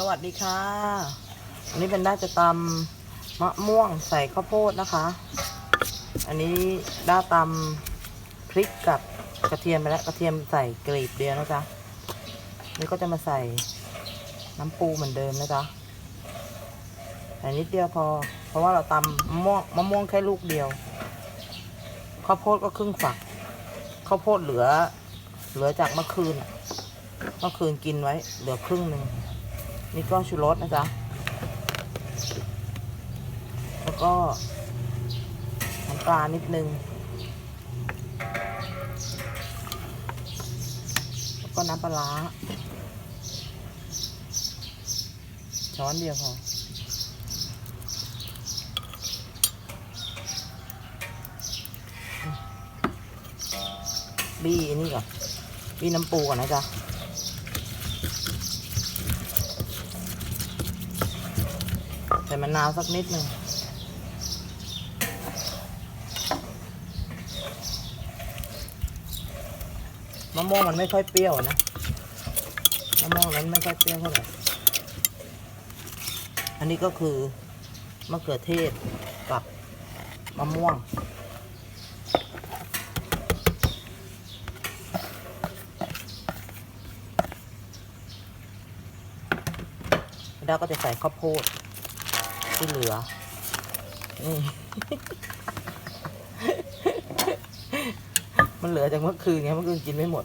สวัสดีค่ะวันนี้เป็นด้าจะตำมะม่วงใส่ข้าวโพดนะคะ อันนี้ด้าตำพริกกับกระเทียมไปแล้วกระเทียมใส่กลีบเดียวนะจ๊ะนี่ก็จะมาใส่น้ำปูเหมือนเดิมนะจ๊ะแต่นิดเดียวพอ เพราะว่าเราตำมะม่วงมะม่วงแค่ลูกเดียว ข้าวโพดก็ครึ่งฝัก ข้าวโพดเหลือ เหลือจากเมื่อคืนเมื่อคืนกินไว้ เหลือครึ่งหนึ่ง นี่ก็ชูรสนะจ๊ะ แล้วก็น้ำปลานิดนึง แล้วก็น้ำปลาร้าช้อนเดียวพอบี้อันนี้ก่อนบี้น้ำปูก่อนนะจ๊ะ ใส่มะนาวสักนิดหนึ่งมะม่วงมันไม่ค่อยเปรี้ยวนะมะม่วงนั้นไม่ค่อยเปรี้ยวเท่าไหร่อันนี้ก็คือมะเขือเทศกับมะม่วง แล้วก็จะใส่ข้าวโพด ที่เหลือนี่มันเหลือจากเมื่อคืนไงเมื่อคืนกินไม่หมด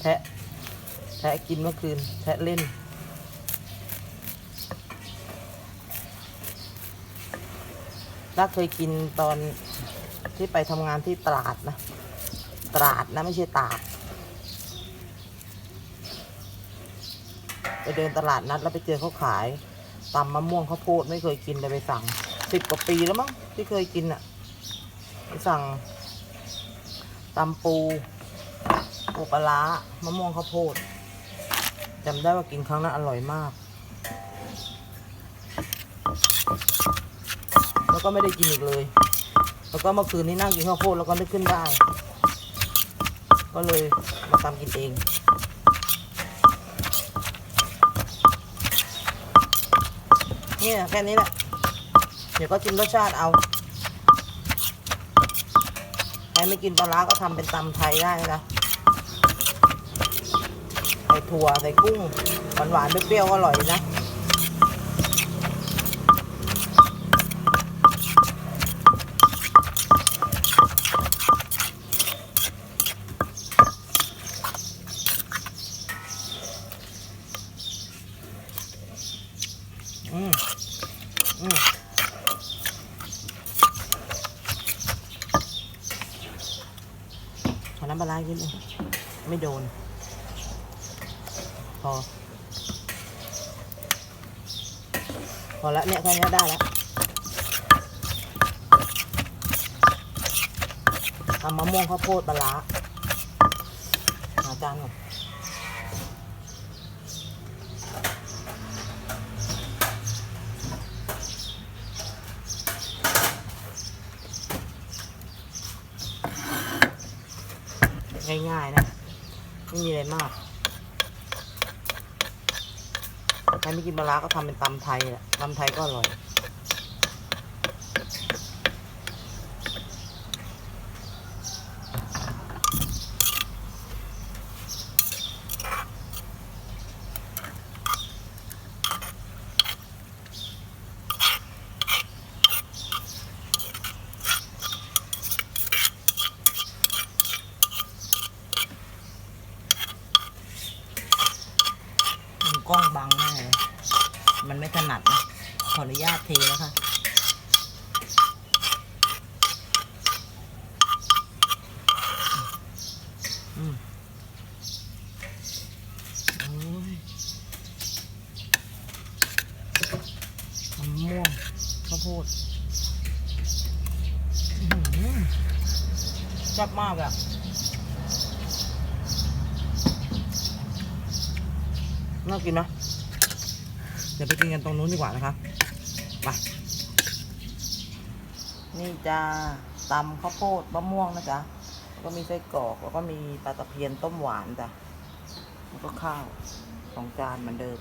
แทะ แทะกินเมื่อคืน แทะเล่นถ้าเคยกินตอนที่ไปทำงานที่ตราดนะตราดนะไม่ใช่ตากไปเดินตลาดนัดแล้วไปเจอเขาขาย ตำมะม่วงข้าวโพดไม่เคยกินเลยไปสั่งสิบกว่าปีแล้วมั้งที่เคยกินอะ่ะไปสั่งตำปูปูปลาร้ามะม่วงข้าวโพดจำได้ว่ากินครั้งนั้นอร่อยมาก แล้วก็ไม่ได้กินอีกเลย แล้วก็เมื่อคืนนี้นั่งกินข้าวโพดแล้วก็นึกขึ้นได้ ก็เลยมาตำกินเอง เนี่ยแค่นี้แหละ เดี๋ยวก็ชิมรสชาติเอา ใครไม่กินปลาร้าก็ทำเป็นตำไทยได้นะใส่ถั่วใส่กุ้งหวานๆเปรี้ยวๆก็อร่อยนะ น้ำปลาไหลนิดนึงไม่โดน พอ พอแล้วเนี่ยแค่นี้ได้แล้วทำมะม่วงข้าวโพดปลาร้าหาจานก่อน ง่ายๆนะไม่มีอะไรมากใครไม่กินปลาร้าก็ทำเป็นตำไทยแหละตำไทยก็อร่อย กล้องบังแน่เลย มันไม่ถนัดนะ ขออนุญาตเทแล้วค่ะมะม่วงข้าวโพดอื้อหือแซ่บมากอะ น่ากินนะเดี๋ยวไปกินกันตรงนู้นดีกว่านะครับไปนี่จะตำข้าวโพดมะม่วงนะจ๊ะแล้วก็มีไส้กรอกแล้วก็มีปลาตะเพียนต้มหวานจ้ะแล้วก็ข้าวสองจานเหมือนเดิม